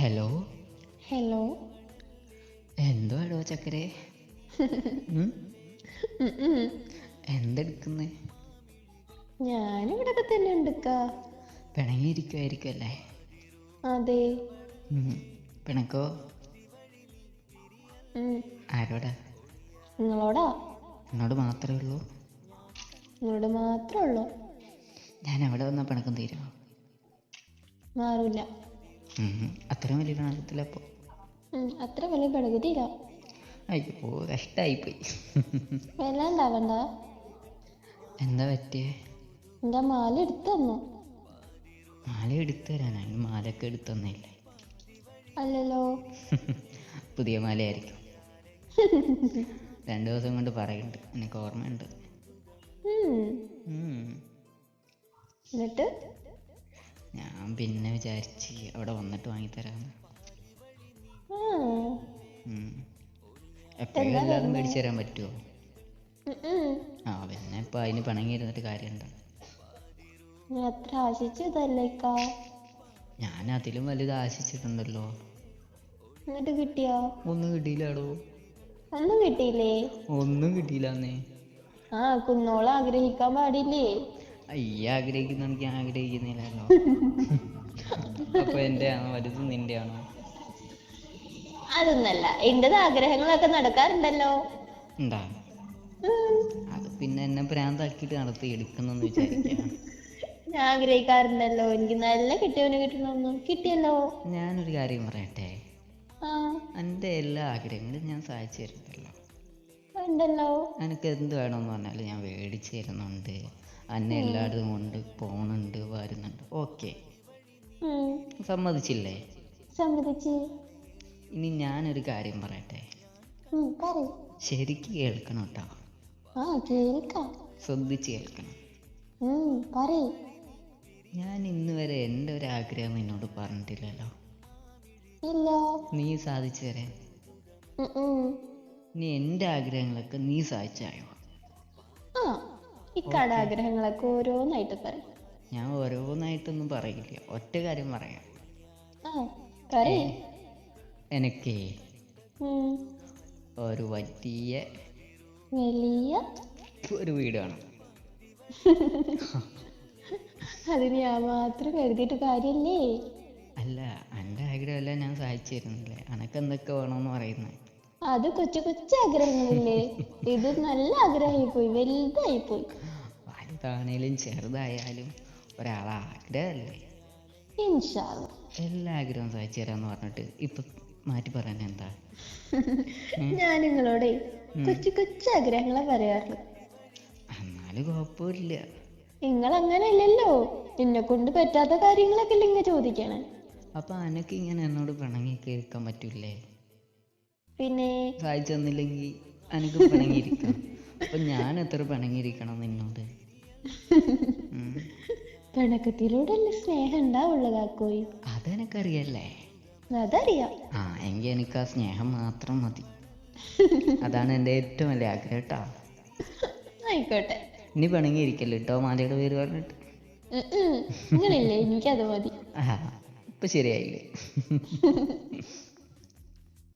Hello hello എന്തുവാടോ ചക്കരെ. എന്തെടുക്കുന്നേ? ഞാനിവിടൊക്കെ തന്നെ ഉണ്ടക്ക പിണങ്ങിയിരിക്കുമായിരിക്കും അല്ലേ അതെ പിണക്കോ ആരോടാ? നിങ്ങളോടാ? എന്നോട് മാത്രമേ ഉള്ളൂ. നിങ്ങളോട് മാത്രമേ ഉള്ളൂ. ഞാൻ അവിടെ വന്നാൽ പിണക്കം തീരുമോ മാറൂല. അത്രയും വലിയ പിണക്കത്തില്ല അപ്പോൾ അത്ര വലിയ പെടുകതില്ല അയ്യോ കഷ്ടമായിപ്പോയി വല്ലാണ്ടാവണ്ട എന്താ പറ്റിയേ? എന്താ മാല എടുത്തു തന്നു. മാല എടുത്തു തരാനാ അതിന് മാലയൊക്കെ എടുത്തു തന്നില്ലേ? അല്ലല്ലോ. പുതിയ മാലയായിരിക്കും. രണ്ടു ദിവസം കൊണ്ട് പറയുന്നുണ്ട് എനിക്ക് ഓർമ്മയുണ്ട്. എന്നിട്ട്? ഞാൻ പിന്നെ വിചാരിച്ച് അവിടെ വന്നിട്ട് വാങ്ങിത്തരാന്ന്. എപ്പോഴും എല്ലാതും മേടിച്ചു തരാൻ പറ്റുമോ. ആ പിന്നെ ഇപ്പൊ അതിന് ഞാൻ അത്ര ആശിച്ചതല്ലേക്കാ? ഞാൻ അതിലും വലുത് ആശിച്ചിട്ടുണ്ടല്ലോ. എന്നിട്ട് കിട്ടിയോ? ഒന്നും കിട്ടിയില്ലാടോ. ഒന്നും കിട്ടിയില്ലേ? ഒന്നും കിട്ടിയില്ലാന്നേ. ആ കുന്നോളം ആഗ്രഹിക്കാൻ പാടില്ലേ? അയ്യ ആഗ്രഹിക്കുന്ന എനിക്ക് ആഗ്രഹിക്കുന്നില്ലല്ലോ. അപ്പൊ ആണോ വലുത് നിന്റെ ആണോ അതൊന്നല്ല. എന്റേത് ആഗ്രഹങ്ങളൊക്കെ നടക്കാറുണ്ടല്ലോ. ഉണ്ടാ? അത് പിന്നെ എന്നെ ഭ്രാന്താക്കിട്ട് നടത്തി എടുക്കുന്നെന്ന് വിചാരിക്കാം. ഞാൻ ആഗ്രഹിക്കാറുണ്ടല്ലോ. എനിക്ക് നല്ല കിട്ടിയവന് കിട്ടണമെന്നും. കിട്ടിയല്ലോ. ഞാനൊരു കാര്യം പറയട്ടെ? എന്റെ എല്ലാ ആഗ്രഹങ്ങളും ഞാൻ സാധിച്ചു തരുന്നല്ലോ ഉണ്ടല്ലോ. എനിക്ക് എന്ത് വേണമെന്ന് പറഞ്ഞാലും ഞാൻ മേടിച്ചു തരുന്നുണ്ട്. അന്നെ എല്ലായിടത്തും കൊണ്ട് പോണുണ്ട് വരുന്നുണ്ട്. ഓക്കെ. സമ്മതിച്ചില്ലേ? സമ്മതിച്ച്. ഇനി ഞാനൊരു കാര്യം പറയട്ടെ? ശരിക്ക് കേൾക്കണം കേട്ടോ ആ കേൾക്കാം. ശ്രദ്ധിച്ച് കേൾക്കണം. പറയ്. ഞാൻ ഇന്ന് വരെ എന്റെ ഒരു ആഗ്രഹം നിന്നോട് പറഞ്ഞിട്ടില്ലല്ലോ. ഇല്ല. നീ സാധിച്ചു തരാൻ. ഇനി എന്റെ ആഗ്രഹങ്ങളൊക്കെ നീ സഹായിച്ചായോ ആ ഇക്കാട് ആഗ്രഹങ്ങളൊക്കെ ഓരോന്നായിട്ട് പറയും. ഞാൻ ഓരോന്നായിട്ടൊന്നും പറയില്ല. ഒറ്റ കാര്യം പറയാം. ആ പറയ്. എനിക്ക് ഉം. ഒരു വലിയ വലിയ ഒരു വീട് വേണം. അതിന് ഞാൻ മാത്രം എഴുതിയിട്ട് കാര്യല്ലേ അല്ല എന്റെ ആഗ്രഹമല്ല ഞാൻ സഹായിച്ചിരുന്നില്ലേ തരുന്നില്ലേ അനക്ക് എന്തൊക്കെ വേണമെന്ന് പറയുന്നത് അത് കൊച്ചു കൊച്ചു ആഗ്രഹങ്ങളില്ലേ? ഇത് നല്ല ആഗ്രഹമായി പോയി വലുതായി പോയി വലുതാണേലും ചെറുതായാലും ഒരാളെ ആഗ്രഹമല്ലേ? ഇൻഷാല്ല എല്ലാ ആഗ്രഹവും സഹിച്ചു തരാന്ന് പറഞ്ഞിട്ട് ഇപ്പൊ മാറ്റി പറയാൻ എന്താ? ഞാൻ നിങ്ങളോടെ കൊച്ചു കൊച്ചു ആഗ്രഹങ്ങളെ പറയാറുള്ളൂ. എന്നാലും കുഴപ്പമില്ല. നിങ്ങൾ അങ്ങനെ അല്ലല്ലോ എന്നെ കൊണ്ട് പറ്റാത്ത കാര്യങ്ങളൊക്കെ ഇങ്ങ ചോദിക്കണേ. അപ്പൊ അനക്ക് ഇങ്ങനെ എന്നോട് പിണങ്ങി കേൾക്കാൻ പറ്റൂലേ പിന്നെ സാധിച്ചു തന്നില്ലെങ്കിൽ അനക്ക് പിണങ്ങിയിരിക്കണം അപ്പൊ ഞാൻ എത്ര പിണങ്ങിയിരിക്കണം നിന്നോട്. പിണക്കത്തിലൂടെ അല്ലേ സ്നേഹം ഉണ്ടാവുള്ള കാക്കോയി. അതെനിക്കറിയല്ലേ? അതറിയാം. ആ എങ്കിൽ എനിക്ക് ആ സ്നേഹം മാത്രം മതി. അതാണ് എന്റെ ഏറ്റവും വലിയ ആഗ്രഹം കേട്ടോ ആയിക്കോട്ടെ. ഇനി പിണങ്ങിയിരിക്കല്ലോ കേട്ടോ മാലയുടെ പേര് പറഞ്ഞിട്ട്. നിങ്ങളില്ലേ എനിക്കത് മതി. ആ ഇപ്പൊ ശരിയായില്ലേ?